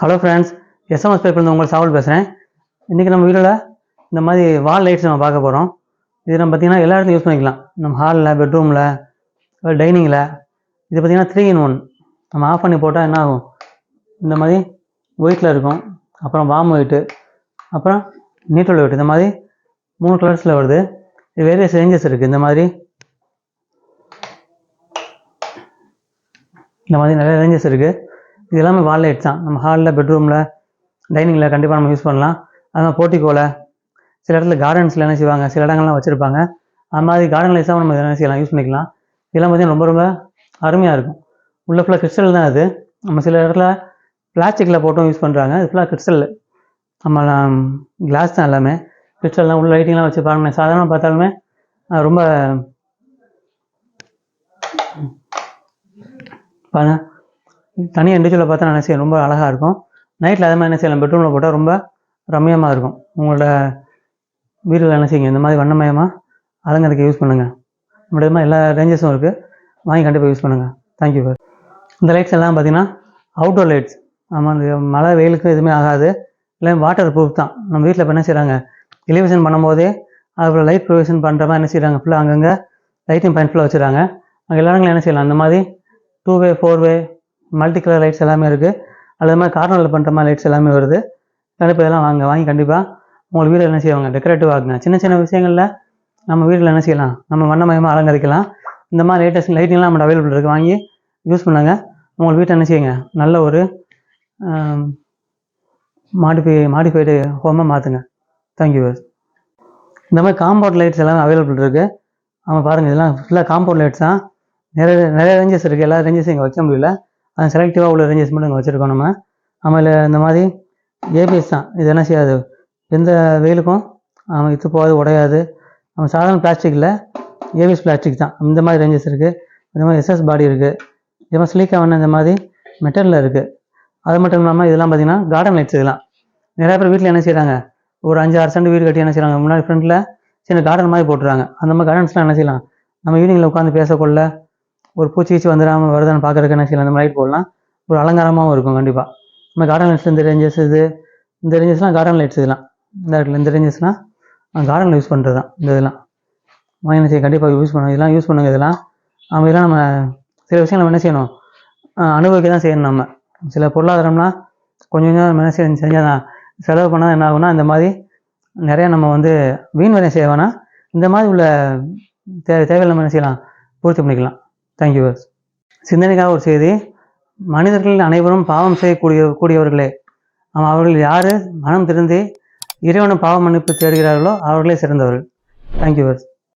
Hello friends SMS பேப்பர்லேருந்து உங்கள் சாவல் பேசுகிறேன் இன்றைக்கி நம்ம வீடியோவில் இந்த மாதிரி வால் லைட்ஸ் நம்ம பார்க்க போகிறோம் இது நம்ம பார்த்திங்கன்னா எல்லா இடத்துலையும் யூஸ் பண்ணிக்கலாம். நம்ம ஹாலில் பெட்ரூமில் டைனிங்கில் இது பார்த்திங்கன்னா த்ரீ இன் ஒன் நம்ம ஆஃப் பண்ணி போட்டால் என்ன ஆகும்? இந்த மாதிரி ஒயிட்டில் இருக்கும். அப்புறம் வாம் ஒயிட்டு அப்புறம் நீட்டல் ஒயிட் இந்த மாதிரி மூணு கலர்ஸில் வருது. இது வேரியஸ் ரேஞ்சஸ் இருக்குது இந்த மாதிரி இந்த மாதிரி நிறைய ரேஞ்சஸ் இருக்குது இது எல்லாமே வால் லைட்ஸ் தான். நம்ம ஹாலில் பெட்ரூமில் டைனிங்கில் கண்டிப்பாக நம்ம யூஸ் பண்ணலாம். அது போர்ட்டிக்கோல சில இடத்துல கார்டன்ஸில் என்ன செய்வாங்க? சில இடங்கள்லாம் வச்சுருப்பாங்க. அது மாதிரி கார்டன் லைட்ஸாக நம்ம என்ன செய்யலாம்? யூஸ் பண்ணிக்கலாம். இதெல்லாம் பார்த்தீங்கன்னா ரொம்ப ரொம்ப அருமையாக இருக்கும். உள்ள ஃபுல்லாக கிறிஸ்டல் தான் அது. நம்ம சில இடத்துல பிளாஸ்டிக்கில் போட்டும் யூஸ் பண்ணுறாங்க இது ஃபுல்லாக கிறிஸ்டல் நம்ம கிளாஸ் தான் எல்லாமே. கிறிஸ்டல்லாம் உள்ள லைட்டிங்லாம் வச்சு பாருங்க சாதாரணமாக பார்த்தாலுமே ரொம்ப பாருங்க. தனியாக இண்டிவிஜுவலாக பார்த்தா என்ன செய்யும் ரொம்ப அழகாக இருக்கும். நைட்டில் அதே மாதிரி என்ன செய்யலாம் பெட்ரூமில் போட்டால் ரொம்ப ரம்மியமாக இருக்கும். உங்களோட வீட்டில் என்ன செய்யுங்க? இந்த மாதிரி வண்ணமயமாக அலங்கரிக்க யூஸ் பண்ணுங்கள் நம்மளுடைய எல்லா ரேஞ்சஸும் இருக்குது வாங்கி கண்டிப்பாக யூஸ் பண்ணுங்கள் தேங்க்யூ சார் இந்த லைட்ஸ் எல்லாம் பார்த்தீங்கன்னா அவுட்டோர் லைட்ஸ் ஆமாம் இந்த மழை வெயிலுக்கு எதுவுமே ஆகாது. இல்லை வாட்டர் ப்ரூஃப் தான். நம்ம வீட்டில் இப்போ என்ன செய்கிறாங்க எலிவேஷன் பண்ணும்போதே அதில் லைட் ப்ரொவிஷன் பண்ணுற மாதிரி என்ன செய்கிறாங்க ஃபுல்லாக அங்கங்கே லைட்டிங் பாயிண்ட் ஃபுல்லாக வச்சுருக்காங்க அங்கே எல்லா இடங்களும் என்ன செய்யலாம்? அந்த மாதிரி two way four way multi colour lights எல்லாமே இருக்குது அது மாதிரி கார்னரில் பண்ணுற மாதிரி லைட்ஸ் எல்லாமே வருது. கண்டிப்பாக இதெல்லாம் வாங்க வாங்கி கண்டிப்பாக உங்களுக்கு வீட்டில் என்ன செய்வாங்க? டெக்கரேட்டிவ் ஆகுங்க சின்ன சின்ன விஷயங்களில் நம்ம வீட்டில் என்ன செய்யலாம்? நம்ம வண்ணமயமாக அலங்கரிக்கலாம். இந்த மாதிரி லேட்டஸ்ட் லைட்டிங்லாம் நம்மளோட அவைலபிள் இருக்குது வாங்கி யூஸ் பண்ணுங்கள் உங்கள் வீட்டை என்ன செய்யுங்க? நல்ல ஒரு மாடிஃபை மாடிஃபைடு ஹோமாக மாற்றுங்க தேங்க்யூ இந்த மாதிரி காம்பவுண்ட் லைட்ஸ் எல்லாமே அவைலபிள் இருக்குது ஆமாம் பாருங்கள் இதெல்லாம் ஃபுல்லாக காம்பவுண்ட் லைட்ஸ் தான். நிறைய நிறைய ரேஞ்சஸ் இருக்குது எல்லா ரேஞ்சஸும் இங்கே வைக்க முடியல. செலக்டிவாக உள்ள ரேஞ்சஸ் மட்டும் இங்கே வச்சுருக்கோம் நம்ம. ஆமாம் இந்த மாதிரி ஏபிஎஸ் தான். இது என்ன செய்யாது? எந்த வெயிலுக்கும் நம்ம இத்து போகாது உடையாது. நம்ம சாதாரண பிளாஸ்டிக்கில் ஏபிஎஸ் பிளாஸ்டிக் தான். இந்த மாதிரி ரேஞ்சஸ் இருக்குது இந்த மாதிரி எஸ்எஸ் பாடி இருக்குது இது மாதிரி ஸ்லீக்காக வேணா இந்த மாதிரி மெட்டலில் இருக்குது அது மட்டும் இல்லாமல் இதெல்லாம் பார்த்தீங்கன்னா கார்டன் லைட்ஸ் இதெல்லாம். நிறையா பேர் வீட்டில் என்ன செய்கிறாங்க ஒரு அஞ்சு ஆறு சென்ட் வீடு கட்டி என்ன செய்கிறாங்க முன்னாடி ஃப்ரண்ட்டில் சின்ன கார்டன் மாதிரி போட்டுறாங்க. அந்த மாதிரி கார்டன்ஸ்லாம் என்ன செய்யலாம்? நம்ம ஈவினிங்கில் உட்காந்து பேசக்கொள்ள ஒரு பூச்சி வச்சு வந்துடாமல் வருதான்னு பார்க்குறதுக்கு என்ன செய்யலாம்? அந்த மாதிரி போடலாம். ஒரு அலங்காரமாகவும் இருக்கும் கண்டிப்பாக நம்ம கார்டன் லைட்ஸ் இந்த ரேஞ்சஸ் இது இந்த ரேஞ்சஸ்லாம் கார்டன் லைட்ஸ் இதெல்லாம். இந்த இடத்துல இந்த ரேஞ்சஸ்லாம் கார்டனில் யூஸ் பண்ணுறது தான் இந்த இதெல்லாம். வாங்கி என்ன செய்ய கண்டிப்பாக யூஸ் பண்ணுவோம் இதெல்லாம் யூஸ் பண்ணுங்க இதெல்லாம். நம்ம இதெல்லாம் நம்ம சில விஷயம் நம்ம என்ன செய்யணும்? அனுபவிக்க தான் செய்யணும் நம்ம. சில பொருளாதாரம்லாம் கொஞ்சம் கொஞ்சம் நம்ம என்ன செய்யணும் செஞ்சால் தான் செலவு பண்ணால் என்ன ஆகுனா இந்த மாதிரி நிறையா நம்ம வந்து வீண் வேலை செய்ய வேணாம். இந்த மாதிரி உள்ள தே தேவையில்லாமல் நம்ம என்ன செய்யலாம்? பூர்த்தி பண்ணிக்கலாம். தேங்க்யூ சிந்தனைக்காக ஒரு செய்தி. மனிதர்கள் அனைவரும் பாவம் செய்யக்கூடிய கூடியவர்களே. ஆமாம் அவர்கள் யார்? மனம் திருந்தி இறைவனை பாவ மன்னிப்பு தேடுகிறார்களோ அவர்களே சிறந்தவர்கள். தேங்க்யூ